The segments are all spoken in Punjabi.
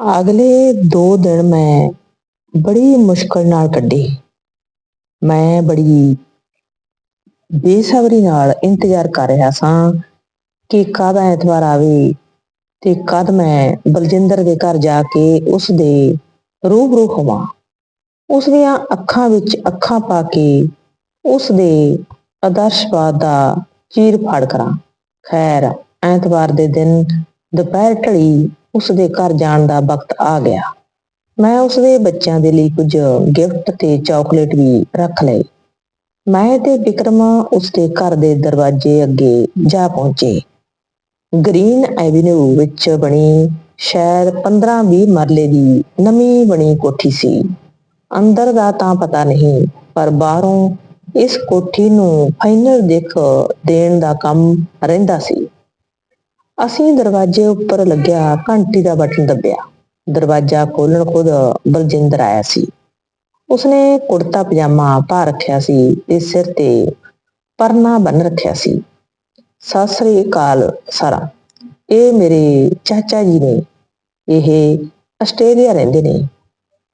ਅਗਲੇ ਦੋ ਦਿਨ ਮੈਂ ਬੜੀ ਮੁਸ਼ਕਲ ਨਾਲ ਕੱਢੇ। ਮੈਂ ਬੜੀ ਬੇਸਬਰੀ ਨਾਲ ਇੰਤਜ਼ਾਰ ਕਰ ਰਿਹਾ ਸਾਂ ਕਿ ਕਦ ਐਤਵਾਰ ਆਵੇ ਤੇ ਕਦ ਮੈਂ ਬਲਜਿੰਦਰ ਦੇ ਘਰ ਜਾ ਕੇ ਉਸ ਦੇ ਰੂਬਰੂ ਹੋਵਾਂ। ਉਸ ਦੀਆਂ ਅੱਖਾਂ ਵਿੱਚ ਅੱਖਾਂ ਪਾ ਕੇ ਉਸ ਦੇ ਆਦਰਸ਼ਵਾਦ ਦਾ ਚੀਰ ਫਾੜ ਕਰਾਂ। ਖੈਰ, ਐਤਵਾਰ ਦੇ ਦਿਨ ਦੁਪਹਿਰ ਢਲੀ ਉਸ ਦੇ ਘਰ ਜਾਣ ਦਾ ਵਕਤ ਆ ਗਿਆ। ਮੈਂ ਉਸ ਦੇ ਬੱਚਿਆਂ ਦੇ ਲਈ ਕੁਝ ਗਿਫਟ ਤੇ ਚਾਕਲੇਟ ਵੀ ਰੱਖ ਲਏ। ਮੈਂ ਤੇ ਵਿਕਰਮ ਉਸ ਦੇ ਘਰ ਦੇ ਦਰਵਾਜ਼ੇ ਅੱਗੇ ਜਾ ਪਹੁੰਚੇ। ਗ੍ਰੀਨ ਐਵਨਿਊ ਵਿੱਚ ਬਣੀ ਸ਼ਾਇਦ 15-20 ਮਰਲੇ ਦੀ ਨਵੀਂ ਬਣੀ ਕੋਠੀ ਸੀ। ਅੰਦਰ ਦਾ ਤਾਂ ਪਤਾ ਨਹੀਂ, ਪਰ ਬਾਹਰੋਂ ਇਸ ਕੋਠੀ ਨੂੰ ਫਾਈਨਲ ਦਿੱਖ ਦੇਣ ਦਾ ਕੰਮ ਰਹਿੰਦਾ ਸੀ। ਅਸੀਂ ਦਰਵਾਜ਼ੇ ਉੱਪਰ ਲੱਗਿਆ ਘੰਟੀ ਦਾ ਬਟਨ ਦੱਬਿਆ। ਦਰਵਾਜ਼ਾ ਖੋਲਣ ਖੁਦ ਬਲਜਿੰਦਰ ਆਇਆ ਸੀ। ਉਸਨੇ ਕੁੜਤਾ ਪਜਾਮਾ ਪਾ ਰੱਖਿਆ ਸੀ ਤੇ ਸਿਰ ਤੇ ਪਰਨਾ ਬੰਨ ਰੱਖਿਆ ਸੀ। ਸਤਿ ਸ੍ਰੀ ਅਕਾਲ ਸਾਰਾ। ਇਹ ਮੇਰੇ ਚਾਚਾ ਜੀ ਨੇ। ਇਹ ਆਸਟ੍ਰੇਲੀਆ ਰਹਿੰਦੇ ਨੇ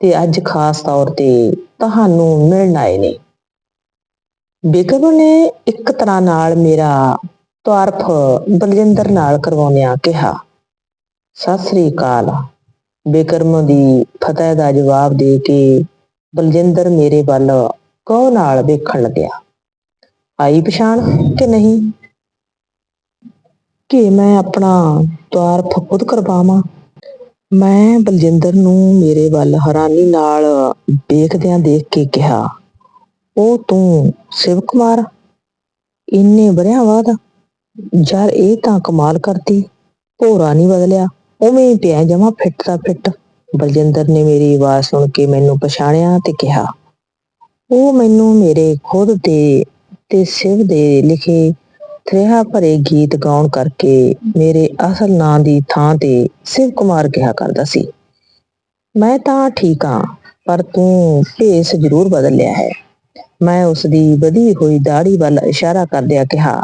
ਤੇ ਅੱਜ ਖਾਸ ਤੌਰ ਤੇ ਤੁਹਾਨੂੰ ਮਿਲਣ ਆਏ ਨੇ। ਬੇਗਮ ਨੇ ਇੱਕ ਤਰ੍ਹਾਂ ਨਾਲ ਮੇਰਾ ਤਾਰਫ ਬਲਜਿੰਦਰ ਨਾਲ ਕਰਵਾਉਣਿਆ ਕਿਹਾ ਸਤਿ ਸ੍ਰੀ ਅਕਾਲ। ਬੇਕਰਮ ਦੀ ਫਤਿਹ ਦਾ ਜਵਾਬ ਦੇ ਕੇ ਬਲਜਿੰਦਰ ਮੇਰੇ ਵੱਲ ਕੋ ਨਾਲ ਵੇਖਣ ਲੱਗਿਆ। ਆਈ ਪਛਾਣ ਕਿ ਨਹੀਂ? ਕਿ ਮੈਂ ਆਪਣਾ ਤਾਰਫ ਖੁਦ ਕਰਵਾਵਾਂ? ਮੈਂ ਬਲਜਿੰਦਰ ਨੂੰ ਮੇਰੇ ਵੱਲ ਹੈਰਾਨੀ ਨਾਲ ਵੇਖਦਿਆਂ ਦੇਖ ਕੇ ਕਿਹਾ ਉਹ ਤੂੰ ਸ਼ਿਵ ਕੁਮਾਰ? ਇੰਨੇ ਵਰਿਆਂ ਬਾਅਦ ਯਾਰ ਇਹ ਤਾਂ ਕਮਾਲ ਕਰਤੀ, ਭੋਰਾ ਨਹੀਂ ਬਦਲਿਆ, ਉਵੇਂ ਹੀ ਪਿਆ ਜਮਾ ਫਿੱਟ ਦਾ ਫਿੱਟ। ਬਲਜਿੰਦਰ ਨੇ ਮੇਰੀ ਆਵਾਜ਼ ਸੁਣ ਕੇ ਮੈਨੂੰ ਪਛਾਣਿਆ ਤੇ ਕਿਹਾ, ਉਹ ਮੈਨੂੰ ਮੇਰੇ ਖੁਦ ਦੇ ਤੇ ਸ਼ਿਵ ਦੇ ਲਿਖੇ ਥਰੇਹਾ ਭਰੇ ਗੀਤ ਗਾਉਣ ਕਰਕੇ ਮੇਰੇ ਅਸਲ ਨਾਂ ਦੀ ਥਾਂ ਤੇ ਸ਼ਿਵ ਕੁਮਾਰ ਕਿਹਾ ਕਰਦਾ ਸੀ। ਮੈਂ ਤਾਂ ਠੀਕ ਹਾਂ, ਪਰ ਤੂੰ ਭੇਸ ਜ਼ਰੂਰ ਬਦਲ ਲਿਆ ਹੈ। ਮੈਂ ਉਸ ਦੀ ਵਧੀ ਹੋਈ ਦਾੜੀ ਵੱਲ ਇਸ਼ਾਰਾ ਕਰਦਿਆਂ ਕਿਹਾ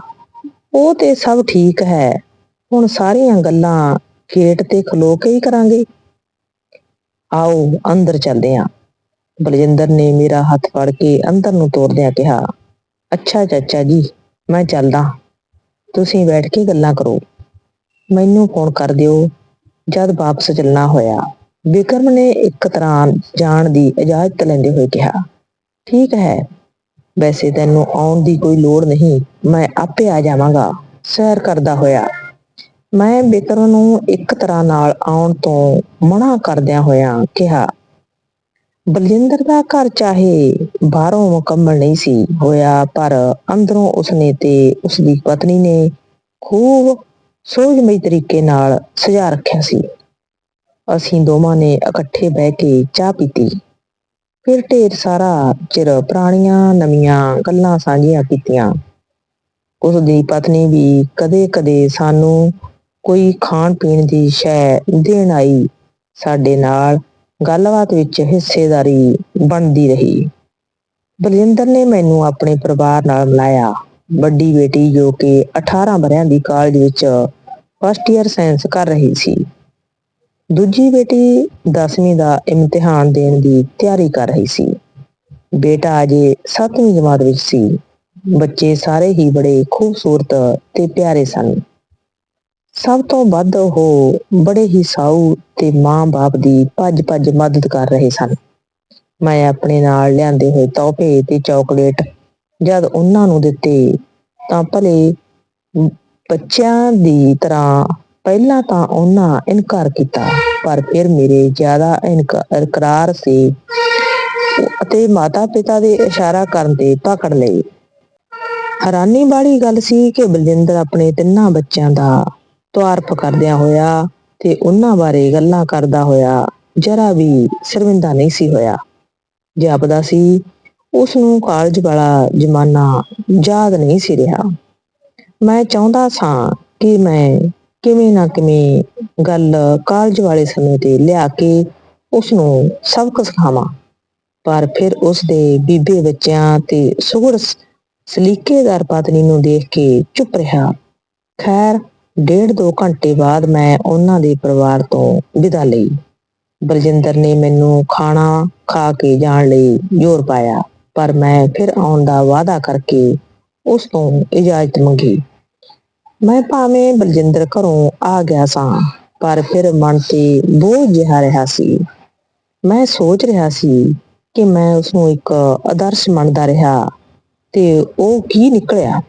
ਉਹ ਤੇ ਸਭ ਠੀਕ ਹੈ। ਹੁਣ ਸਾਰੀਆਂ ਗੱਲਾਂ ਗੇਟ ਤੇ ਖਲੋ ਕੇ ਹੀ ਕਰਾਂਗੇ। ਆਓ ਅੰਦਰ ਚੱਲਦੇ ਹਾਂ। ਬਲਜਿੰਦਰ ਨੇ ਮੇਰਾ ਹੱਥ ਫੜ ਕੇ ਅੰਦਰ ਨੂੰ ਤੋਰਦਿਆਂ ਕਿਹਾ, ਅੱਛਾ ਚਾਚਾ ਜੀ, ਮੈਂ ਚੱਲਦਾ। ਤੁਸੀਂ ਬੈਠ ਕੇ ਗੱਲਾਂ ਕਰੋ। ਮੈਨੂੰ ਫੋਨ ਕਰ ਦਿਓ ਜਦ ਵਾਪਸ ਚੱਲਣਾ ਹੋਇਆ। ਵਿਕਰਮ ਨੇ ਇੱਕ ਤਰ੍ਹਾਂ ਜਾਣ ਦੀ ਇਜਾਜ਼ਤ ਲੈਂਦੇ ਹੋਏ ਕਿਹਾ, ਠੀਕ ਹੈ। ਵੈਸੇ ਤੈਨੂੰ ਆਉਣ ਦੀ ਕੋਈ ਲੋੜ ਨਹੀਂ। ਮੈਂ ਆਪੇ ਆ ਜਾਵਾਂਗਾ। ਸੈਰ ਕਰਦਾ ਹੋਇਆ। ਮੈਂ ਵਿਕਰਮ ਨੂੰ ਇੱਕ ਤਰ੍ਹਾਂ ਨਾਲ ਆਉਣ ਤੋਂ ਮਨਾ ਕਰਦਿਆਂ ਹੋਇਆਂ ਕਿਹਾ, ਬਲਜਿੰਦਰ ਦਾ ਘਰ ਚਾਹੇ ਬਾਹਰੋਂ ਮੁਕੰਮਲ ਨਹੀਂ ਸੀ ਹੋਇਆ, ਪਰ ਅੰਦਰੋਂ ਉਸਨੇ ਤੇ ਉਸਦੀ ਪਤਨੀ ਨੇ ਖੂਬ ਸੋਝਮਈ ਤਰੀਕੇ ਨਾਲ ਸਜਾ ਰੱਖਿਆ ਸੀ। ਅਸੀਂ ਦੋਵਾਂ ਨੇ ਇਕੱਠੇ ਬਹਿ ਕੇ ਚਾਹ ਪੀਤੀ। ਫਿਰ ਢੇਰ ਸਾਰਾ ਚਿਰ ਪੁਰਾਣੀਆਂ ਨਵੀਆਂ ਗੱਲਾਂ ਸਾਂਝੀਆਂ ਕੀਤੀਆਂ। ਉਸ ਦੀ ਪਤਨੀ ਵੀ ਕਦੇ-ਕਦੇ ਸਾਨੂੰ ਕੋਈ ਖਾਣ ਪੀਣ ਦੀ ਸ਼ੈ ਦੇਣ ਆਈ। ਸਾਡੇ ਨਾਲ ਗੱਲਬਾਤ ਵਿੱਚ ਹਿੱਸੇਦਾਰੀ ਬਣਦੀ ਰਹੀ। ਬਲਜਿੰਦਰ ਨੇ ਮੈਨੂੰ ਆਪਣੇ ਪਰਿਵਾਰ ਨਾਲ ਮਿਲਾਇਆ। ਵੱਡੀ ਬੇਟੀ ਜੋ ਕਿ 18 ਵਰਿਆਂ ਦੀ ਕਾਲਜ ਵਿੱਚ ਫਸਟ ਈਅਰ ਸਾਇੰਸ ਕਰ ਰਹੀ ਸੀ। ਦੂਜੀ ਬੇਟੀ 10ਵੀਂ ਦਾ ਇਮਤਿਹਾਨ ਦੇਣ ਦੀ ਤਿਆਰੀ ਕਰ ਰਹੀ ਸੀ। ਬੇਟਾ ਅਜੇ 7ਵੀਂ ਜਮਾਤ ਵਿੱਚ ਸੀ। ਬੱਚੇ ਸਾਰੇ ਹੀ ਬੜੇ ਖੂਬਸੂਰਤ ਤੇ ਪਿਆਰੇ ਸਨ। ਸਭ ਤੋਂ ਵੱਧ ਉਹ ਬੜੇ ਹੀ ਸਾਊ ਤੇ ਮਾਂ-ਬਾਪ ਦੀ ਭੱਜ-ਭੱਜ ਮਦਦ ਕਰ ਰਹੇ ਸਨ। ਮੈਂ ਆਪਣੇ ਨਾਲ ਲਿਆਂਦੇ ਹੋਏ ਤੋਹਫੇ ਤੇ ਚਾਕਲੇਟ ਜਦ ਉਹਨਾਂ ਨੂੰ ਦਿੱਤੇ ਤਾਂ ਭਲੇ ਬੱਚਿਆਂ ਦੀ ਤਰ੍ਹਾਂ ਪਹਿਲਾਂ ਤਾਂ ਉਹਨਾਂ ਇਨਕਾਰ ਕੀਤਾ, ਪਰ ਫਿਰ ਮੇਰੇ ਜ਼ਿਆਦਾ ਇਕਰਾਰ ਸੀ ਅਤੇ ਮਾਤਾ-ਪਿਤਾ ਦੇ ਇਸ਼ਾਰਾ ਕਰਨ ਤੇ ਪਕੜ ਲਈ। ਹੈਰਾਨੀ ਵਾਲੀ ਗੱਲ ਸੀ ਕਿ ਬਲਜਿੰਦਰ ਆਪਣੇ ਤਿੰਨਾਂ ਬੱਚਿਆਂ ਦਾ ਤਾਰਫ ਕਰਦਿਆਂ ਹੋਇਆ ਤੇ ਉਹਨਾਂ ਬਾਰੇ ਗੱਲਾਂ ਕਰਦਾ ਹੋਇਆ ਜਰਾ ਵੀ ਸ਼ਰਮਿੰਦਾ ਨਹੀਂ ਸੀ ਹੋਇਆ। ਜਾਪਦਾ ਸੀ, ਉਸ ਨੂੰ ਕਾਲਜ ਵਾਲਾ ਜ਼ਮਾਨਾ ਯਾਦ ਨਹੀਂ ਸੀ ਰਿਹਾ। ਮੈਂ ਚਾਹੁੰਦਾ ਸਾਂ ਕਿ ਮੈਂ ਕਿਵੇਂ ਨਾ ਕਿਵੇਂ ਗੱਲ ਕਾਲਜ ਵਾਲੇ ਸਮੇਂ ਤੇ ਲਿਆ ਕੇ ਉਸ ਨੂੰ ਸਬਕ ਸਿਖਾਵਾਂ। ਪਰ ਫਿਰ ਉਸ ਦੇ ਬੀਬੇ ਬੱਚਿਆਂ ਤੇ ਸੁਗੜ ਸਲੀਕੇਦਾਰ ਪਤਨੀ ਨੂੰ ਦੇਖ ਕੇ ਚੁੱਪ ਰਿਹਾ। ਖੈਰ, ਡੇਢ ਦੋ ਘੰਟੇ ਬਾਅਦ ਮੈਂ ਉਹਨਾਂ ਦੇ ਪਰਿਵਾਰ ਤੋਂ ਵਿਦਾ ਲਈ। ਬਲਜਿੰਦਰ ਨੇ ਮੈਨੂੰ ਖਾਣਾ ਖਾ ਕੇ ਜਾਣ ਲਈ ਜ਼ੋਰ ਪਾਇਆ, ਪਰ ਮੈਂ ਫਿਰ ਆਉਣ ਦਾ ਵਾਅਦਾ ਕਰਕੇ ਉਸ ਤੋਂ ਇਜਾਜ਼ਤ ਮੰਗੀ। ਮੈਂ ਭਾਵੇਂ ਬਲਜਿੰਦਰ ਘਰੋਂ ਆ ਗਿਆ ਸਾਂ, ਪਰ ਫਿਰ ਮਨ ਤੇ ਬੋਝ ਜਿਹਾ ਰਿਹਾ ਸੀ। ਮੈਂ ਸੋਚ ਰਿਹਾ ਸੀ ਕਿ ਮੈਂ ਉਸ ਨੂੰ ਇੱਕ ਆਦਰਸ਼ ਮੰਨਦਾ ਰਿਹਾ ਤੇ ਉਹ ਕੀ ਨਿਕਲਿਆ।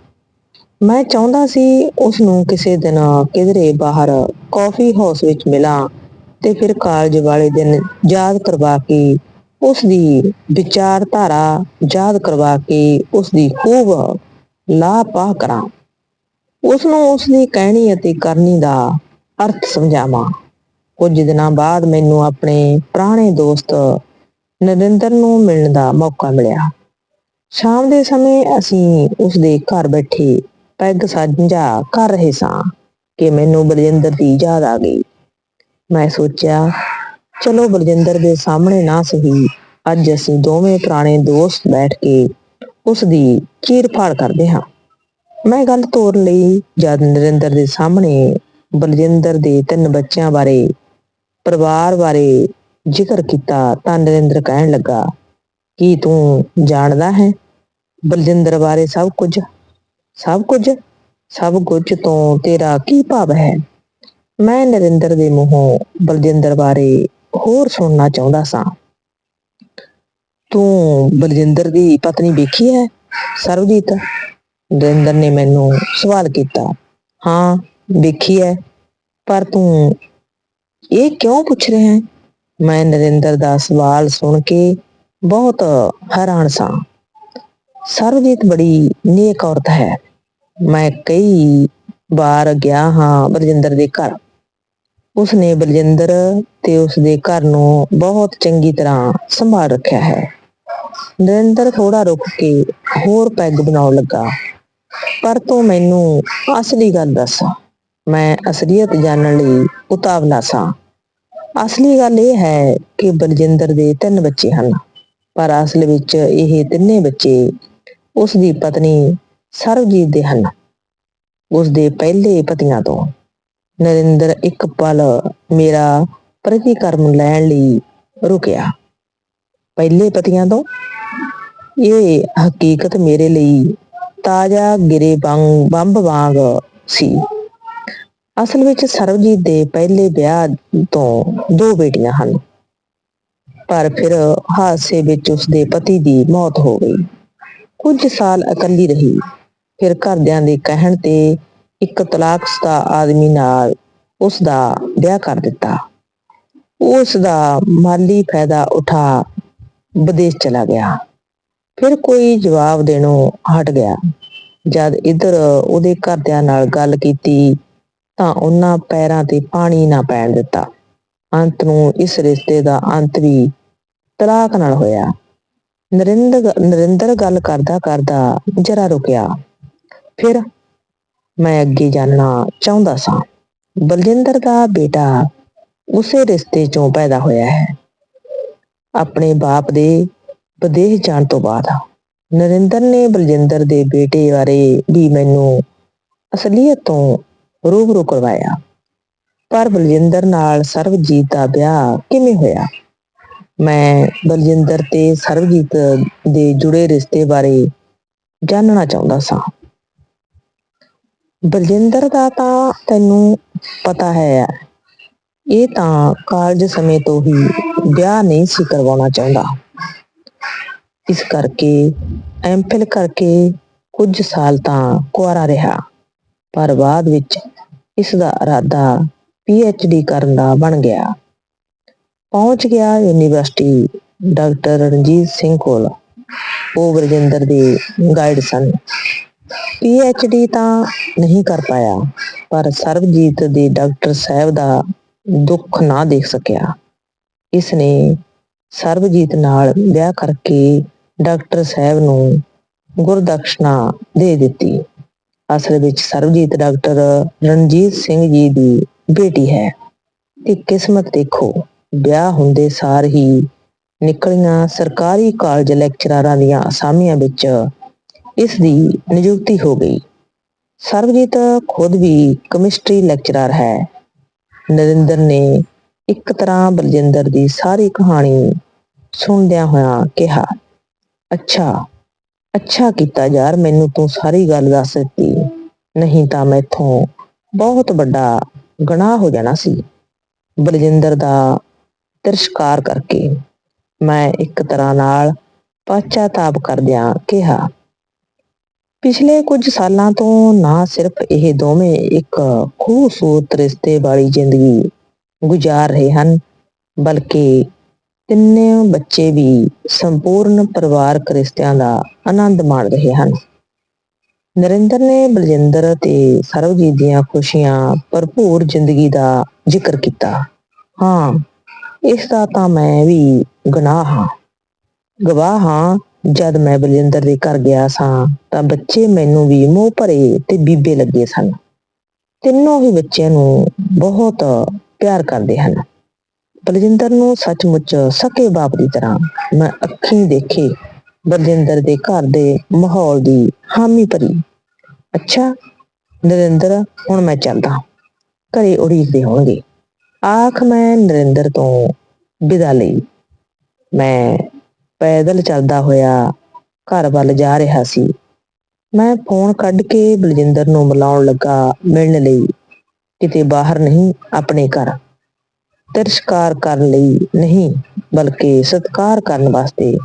ਮੈਂ ਚਾਹੁੰਦਾ ਸੀ ਉਸ ਨੂੰ ਕਿਸੇ ਦਿਨ ਕਿਧਰੇ ਬਾਹਰ ਕਾਫੀ ਹਾਊਸ ਵਿੱਚ ਮਿਲਾਂ ਤੇ ਫਿਰ ਕਾਲਜ ਵਾਲੇ ਦਿਨ ਯਾਦ ਕਰਵਾ ਕੇ ਉਸ ਦੀ ਵਿਚਾਰਧਾਰਾ ਯਾਦ ਕਰਵਾ ਕੇ ਉਸ ਦੀ ਖੂਬ ਲਾਪਾਹ ਕਰਾਂ। ਉਸ ਨੂੰ ਉਸ ਦੀ ਕਹਿਣੀ ਅਤੇ ਕਰਨੀ ਦਾ ਅਰਥ ਸਮਝਾਵਾਂ। ਕੁਝ ਦਿਨਾਂ ਬਾਅਦ ਮੈਨੂੰ ਆਪਣੇ ਪੁਰਾਣੇ ਦੋਸਤ ਨਰਿੰਦਰ ਨੂੰ ਮਿਲਣ ਦਾ ਮੌਕਾ ਮਿਲਿਆ। ਸ਼ਾਮ ਦੇ ਸਮੇਂ ਅਸੀਂ ਉਸ ਦੇ ਘਰ ਬੈਠੇ ਪੈਗ ਸਾਂਝਾ ਕਰ ਰਹੇ ਸਾਂ ਕਿ ਮੈਨੂੰ ਬਲਜਿੰਦਰ ਦੀ ਯਾਦ ਆ ਗਈ। ਮੈਂ ਸੋਚਿਆ, ਚਲੋ ਬਲਜਿੰਦਰ ਦੇ ਸਾਹਮਣੇ ਨਾ ਸਹੀ, ਅੱਜ ਅਸੀਂ ਦੋਵੇਂ ਪੁਰਾਣੇ ਦੋਸਤ ਬੈਠ ਕੇ ਉਸ ਦੀ ਚੀਰ-ਫਾੜ ਕਰਦੇ ਹਾਂ। ਮੈਂ ਗੱਲ ਤੋਰ ਲਈ ਜਦ ਨਰਿੰਦਰ ਦੇ ਸਾਹਮਣੇ, ਬਲਜਿੰਦਰ ਦੇ ਤਿੰਨ ਬੱਚਿਆਂ ਬਾਰੇ, ਪਰਿਵਾਰ ਬਾਰੇ ਜ਼ਿਕਰ ਕੀਤਾ ਤਾਂ ਨਰਿੰਦਰ ਕਹਿਣ ਲੱਗਾ, ਕੀ ਤੂੰ ਜਾਣਦਾ ਹੈ ਬਲਜਿੰਦਰ ਬਾਰੇ ਸਭ ਕੁਝ? ਸਭ ਕੁਝ? ਸਭ ਕੁਝ ਤੋਂ ਤੇਰਾ ਕੀ ਭਾਵ ਹੈ? ਮੈਂ ਨਰਿੰਦਰ ਦੇ ਮੂੰਹੋਂ ਬਲਜਿੰਦਰ ਬਾਰੇ ਹੋਰ ਸੁਣਨਾ ਚਾਹੁੰਦਾ ਸਾਂ। ਤੂੰ ਬਲਜਿੰਦਰ ਦੀ ਪਤਨੀ ਵੇਖੀ ਹੈ ਸਰਵਜੀਤ ਨਰਿੰਦਰ ਨੇ ਮੈਨੂੰ ਸਵਾਲ ਕੀਤਾ, ਹਾਂ ਵੇਖੀ ਹੈ ਪਰ ਤੂੰ ਇਹ ਕਿਉਂ ਪੁੱਛ ਰਿਹਾ ਹੈ ਮੈਂ ਨਰਿੰਦਰ ਦਾ ਸਵਾਲ ਸੁਣ ਕੇ ਬਹੁਤ ਹੈਰਾਨ ਸਾਂ। ਸਰਵਜੀਤ ਬੜੀ ਨੇਕ ਔਰਤ ਹੈ। ਮੈਂ ਕਈ ਵਾਰ ਗਿਆ ਹਾਂ ਬਲਜਿੰਦਰ ਦੇ ਘਰ। ਉਸਨੇ ਬਲਜਿੰਦਰ ਤੇ ਉਸਦੇ ਘਰ ਨੂੰ ਬਹੁਤ ਚੰਗੀ ਤਰ੍ਹਾਂ ਸੰਭਾਲ ਰੱਖਿਆ ਹੈ। ਨਰਿੰਦਰ ਥੋੜਾ ਰੁਕ ਕੇ ਹੋਰ ਪੈਗ ਬਣਾਉਣ ਲੱਗਾ। ਪਰ ਤੂੰ ਮੈਨੂੰ ਅਸਲੀ ਗੱਲ ਦੱਸ। ਮੈਂ ਅਸਲੀਅਤ ਜਾਣਨ ਲਈ ਉਤਾਵਲਾ ਸਾਂ। ਅਸਲੀ ਗੱਲ ਇਹ ਹੈ ਕਿ ਬਲਜਿੰਦਰ ਦੇ ਤਿੰਨ ਬੱਚੇ ਹਨ, ਪਰ ਅਸਲ ਵਿੱਚ ਇਹ ਤਿੰਨੇ ਬੱਚੇ ਉਸ ਦੀ ਪਤਨੀ ਸਰਵਜੀਤ ਦੇ ਹਨ। ਉਸ ਦੇ ਪਹਿਲੇ ਪਤੀਆਂ ਤੋਂ। ਨਰਿੰਦਰ ਇੱਕ ਪਲ ਮੇਰਾ ਪ੍ਰਤੀਕਰਮ ਲੈਣ ਲਈ ਰੁਕਿਆ। ਪਹਿਲੇ ਪਤੀਆਂ ਤੋਂ? ਇਹ ਹਕੀਕਤ ਮੇਰੇ ਲਈ ਤਾਜ਼ਾ ਗਿਰੇ ਬੰਗ ਬੰਬ ਵਾਂਗ ਸੀ। ਅਸਲ ਵਿੱਚ ਸਰਬਜੀਤ ਦੇ ਪਹਿਲੇ ਵਿਆਹ ਤੋਂ ਦੋ ਬੇਟੀਆਂ ਹਨ। ਪਰ ਫਿਰ ਹਾਦਸੇ ਵਿੱਚ ਉਸਦੇ ਪਤੀ ਦੀ ਮੌਤ ਹੋ ਗਈ। ਕੁਝ ਸਾਲ ਇਕੱਲੀ ਰਹੀ। ਫਿਰ ਘਰਦਿਆਂ ਦੇ ਕਹਿਣ ਤੇ ਇੱਕ ਤਲਾਕਸ਼ੁਦਾ ਆਦਮੀ ਨਾਲ ਉਸ ਦਾ ਵਿਆਹ ਕਰ ਦਿੱਤਾ। ਉਸ ਦਾ ਮਾਲੀ ਫਾਇਦਾ ਉਠਾ ਵਿਦੇਸ਼ ਚਲਾ ਗਿਆ। ਫਿਰ ਕੋਈ ਜਵਾਬ ਦੇਣੋਂ ਹਟ ਗਿਆ। ਜਦ ਇਧਰ ਉਹਦੇ ਘਰਦਿਆਂ ਨਾਲ ਗੱਲ ਕੀਤੀ, ਤਾਂ ਉਹਨਾਂ ਪੈਰਾਂ ਤੇ ਪਾਣੀ ਨਾ ਪੈਣ ਦਿੱਤਾ। ਅੰਤ ਨੂੰ ਇਸ ਰਿਸ਼ਤੇ ਦਾ ਅੰਤ ਵੀ ਤਲਾਕ ਨਾਲ ਹੋਇਆ। ਨਰਿੰਦਰ ਨਰਿੰਦਰ ਗੱਲ ਕਰਦਾ ਕਰਦਾ ਜਰਾ ਰੁਕਿਆ। ਫਿਰ ਮੈਂ ਅੱਗੇ ਜਾਣਨਾ ਚਾਹੁੰਦਾ ਸਾਂ। ਬਲਜਿੰਦਰ ਦਾ ਬੇਟਾ ਉਸੇ ਰਿਸ਼ਤੇ ਚੋਂ ਪੈਦਾ ਹੋਇਆ ਹੈ। ਆਪਣੇ ਬਾਪ ਦੇ ਵਿਦੇਸ਼ ਜਾਣ ਤੋਂ ਬਾਅਦ ਨਰਿੰਦਰ ਨੇ ਬਲਜਿੰਦਰ ਦੇ ਬੇਟੇ ਬਾਰੇ ਵੀ ਮੈਨੂੰ ਅਸਲੀਅਤ ਤੋਂ ਰੂਬਰੂ ਕਰਵਾਇਆ। ਪਰ ਬਲਜਿੰਦਰ ਨਾਲ ਸਰਵਜੀਤ ਦਾ ਵਿਆਹ ਕਿਵੇਂ ਹੋਇਆ? ਮੈਂ ਬਲਜਿੰਦਰ ਤੇ ਸਰਵਜੀਤ ਦੇ ਜੁੜੇ ਰਿਸ਼ਤੇ ਬਾਰੇ ਜਾਣਨਾ ਚਾਹੁੰਦਾ ਸਾਂ। ਬਲਜਿੰਦਰ ਦਾ ਤਾਂ ਤੈਨੂੰ ਪਤਾ ਹੈ, ਇਹ ਤਾਂ ਕਾਲਜ ਸਮੇਂ ਤੋਂ ਹੀ ਵਿਆਹ ਨਹੀਂ ਸੀ ਕਰਵਾਉਣਾ ਚਾਹੁੰਦਾ। ਇਸ ਕਰਕੇ ਐਮਫਿਲ ਕਰਕੇ ਕੁਝ ਸਾਲ ਤਾਂ ਕੁਆਰਾ ਰਿਹਾ। ਪਰ ਬਾਅਦ ਵਿੱਚ ਇਸ ਦਾ ਇਰਾਦਾ ਡੀ ਕਰਨ ਦਾ ਬਣ ਗਿਆ। ਪਹੁੰਚ ਗਿਆ ਯੂਨੀਵਰਸਿਟੀ ਡਾਕਟਰ ਰਣਜੀਤ ਸਿੰਘ ਕੋਲ। ਉਹ ਵਰਜਿੰਦਰ ਦੇ ਗਾਈਡ ਸਨ। ਡੀ ਤਾਂ ਨਹੀਂ ਕਰ ਪਾਇਆ, ਪਰ ਸਰਬਜੀਤ ਦੇ ਡਾਕਟਰ ਸਾਹਿਬ ਦਾ ਦੁੱਖ ਨਾ ਦੇਖ ਸਕਿਆ। ਇਸ ਨੇ ਸਰਬਜੀਤ ਨਾਲ ਵਿਆਹ ਕਰਕੇ ਡਾਕਟਰ ਸਾਹਿਬ ਨੂੰ ਗੁਰਦਕਸ਼ਨਾ ਦੇ ਦਿੱਤੀ। ਅਸਲ ਵਿੱਚ ਸਰਬਜੀਤ ਡਾਕਟਰ ਰਣਜੀਤ ਸਿੰਘ ਜੀ ਦੀ ਬੇਟੀ ਹੈ। ਤੇ ਕਿਸਮਤ ਦੇਖੋ, ਵਿਆਹ ਹੁੰਦੇ ਸਾਰ ਹੀ ਨਿਕਲੀਆਂ ਸਰਕਾਰੀ ਕਾਲਜ ਲੈਕਚਰਾਰਾਂ ਦੀਆਂ ਅਸਾਮੀਆਂ ਵਿੱਚ ਇਸ ਦੀ ਨਿਯੁਕਤੀ ਹੋ ਗਈ। ਸਰਬਜੀਤ ਖੁਦ ਵੀ ਕੈਮਿਸਟਰੀ ਲੈਕਚਰਰ ਹੈ। ਨਰਿੰਦਰ ਨੇ ਇੱਕ ਤਰ੍ਹਾਂ ਬਲਜਿੰਦਰ ਦੀ ਸਾਰੀ ਕਹਾਣੀ ਸੁਣਦਿਆਂ ਹੋਇਆਂ ਕਿਹਾ ਅੱਛਾ ਅੱਛਾ ਕੀਤਾ ਯਾਰ, ਮੈਨੂੰ ਤੂੰ ਸਾਰੀ ਗੱਲ ਦੱਸ ਦਿੱਤੀ। ਨਹੀਂ ਤਾਂ ਮੈਥੋਂ ਬਹੁਤ ਵੱਡਾ ਗੁਨਾਹ ਹੋ ਜਾਣਾ ਸੀ। ਬਲਜਿੰਦਰ ਦਾ ਤਿਰਸਕਾਰ ਕਰਕੇ ਮੈਂ ਇੱਕ ਤਰ੍ਹਾਂ ਨਾਲ ਪਛਤਾਪ ਕਰਦਿਆਂ ਕਿਹਾ, ਪਿਛਲੇ ਕੁਝ ਸਾਲਾਂ ਤੋਂ ਨਾ ਸਿਰਫ ਇਹ ਦੋਵੇਂ ਇੱਕ ਖੂਬਸੂਰਤ ਰਿਸ਼ਤੇ ਵਾਲੀ ਜ਼ਿੰਦਗੀ ਗੁਜ਼ਾਰ ਰਹੇ ਹਨ, ਬਲਕਿ ਤਿੰਨੇ ਬੱਚੇ ਵੀ ਸੰਪੂਰਨ ਪਰਿਵਾਰਕ ਰਿਸ਼ਤਿਆਂ ਦਾ ਆਨੰਦ ਮਾਣ ਰਹੇ ਹਨ। ਨਰਿੰਦਰ ਨੇ ਬਲਜਿੰਦਰ ਤੇ ਸਰਬਜੀਤ ਦੀਆਂ ਖੁਸ਼ੀਆਂ ਭਰਪੂਰ ਜ਼ਿੰਦਗੀ ਦਾ ਜ਼ਿਕਰ ਕੀਤਾ। ਹਾਂ, ਇਸ ਦਾ ਤਾਂ ਮੈਂ ਵੀ ਗੁਨਾਹ ਹਾਂ। ਗਵਾਹ ਹਾਂ, ਜਦ ਮੈਂ ਬਲਜਿੰਦਰ ਦੇ ਘਰ ਗਿਆ ਸਾਂ, ਤਾਂ ਬੱਚੇ ਮੈਨੂੰ ਵੀ ਮੋਹ ਭਰੇ ਤੇ ਬੀਬੇ ਲੱਗੇ ਸਨ। ਤਿੰਨੋਂ ਹੀ ਬੱਚਿਆਂ ਨੂੰ ਬਹੁਤ ਪਿਆਰ ਕਰਦੇ ਹਨ। ਬਲਜਿੰਦਰ ਨੂੰ ਸੱਚਮੁੱਚ ਸਕੇ ਬਾਪ ਦੀ ਤਰ੍ਹਾਂ। ਮੈਂ ਅੱਖੀਂ ਦੇਖੇ ਬਲਜਿੰਦਰ ਦੇ ਘਰ ਦੇ ਮਾਹੌਲ ਦੀ ਹਾਮੀ ਭਰੀ। ਅੱਛਾ, ਨਰਿੰਦਰ, ਹੁਣ ਮੈਂ ਚੱਲਦਾ। ਘਰੇ ਉਡੀਕਦੇ ਹੋਣਗੇ। ਆਖ ਮੈਂ ਨਰਿੰਦਰ ਤੋਂ ਵਿਦਾ ਲਈ। ਮੈਂ ਪੈਦਲ ਚੱਲਦਾ ਹੋਇਆ ਘਰ ਵੱਲ ਜਾ ਰਿਹਾ ਸੀ। ਮੈਂ ਫੋਨ ਕੱਢ ਕੇ ਬਲਜਿੰਦਰ ਨੂੰ ਬੁਲਾਉਣ ਲੱਗਾ ਮਿਲਣ ਲਈ। ਕਿਤੇ ਬਾਹਰ ਨਹੀਂ, ਆਪਣੇ ਘਰ। ਤਿਰਸਕਾਰ ਕਰਨ ਲਈ ਨਹੀਂ, ਬਲਕਿ ਸਤਿਕਾਰ ਕਰਨ ਵਾਸਤੇ।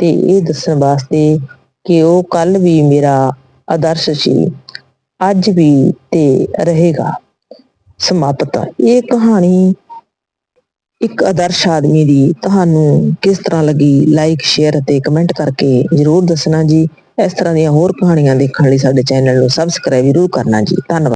ਤੇ ਇਹ ਦੱਸਣ ਵਾਸਤੇ ਕਿ ਉਹ ਕੱਲ ਵੀ ਮੇਰਾ ਆਦਰਸ਼ ਸੀ, ਅੱਜ ਵੀ ਤੇ ਰਹੇਗਾ। ਸਮਾਪਤ। ਇਹ ਕਹਾਣੀ ਇੱਕ ਆਦਰਸ਼ ਆਦਮੀ ਦੀ ਤੁਹਾਨੂੰ ਕਿਸ ਤਰ੍ਹਾਂ ਲੱਗੀ? ਲਾਈਕ ਸ਼ੇਅਰ ਅਤੇ ਕਮੈਂਟ ਕਰਕੇ ਜਰੂਰ ਦੱਸਣਾ ਜੀ। ਇਸ ਤਰ੍ਹਾਂ ਦੀਆਂ ਹੋਰ ਕਹਾਣੀਆਂ ਦੇਖਣ ਲਈ ਸਾਡੇ ਚੈਨਲ ਨੂੰ ਸਬਸਕ੍ਰਾਈਬ ਜ਼ਰੂਰ ਕਰਨਾ ਜੀ। ਧੰਨਵਾਦ।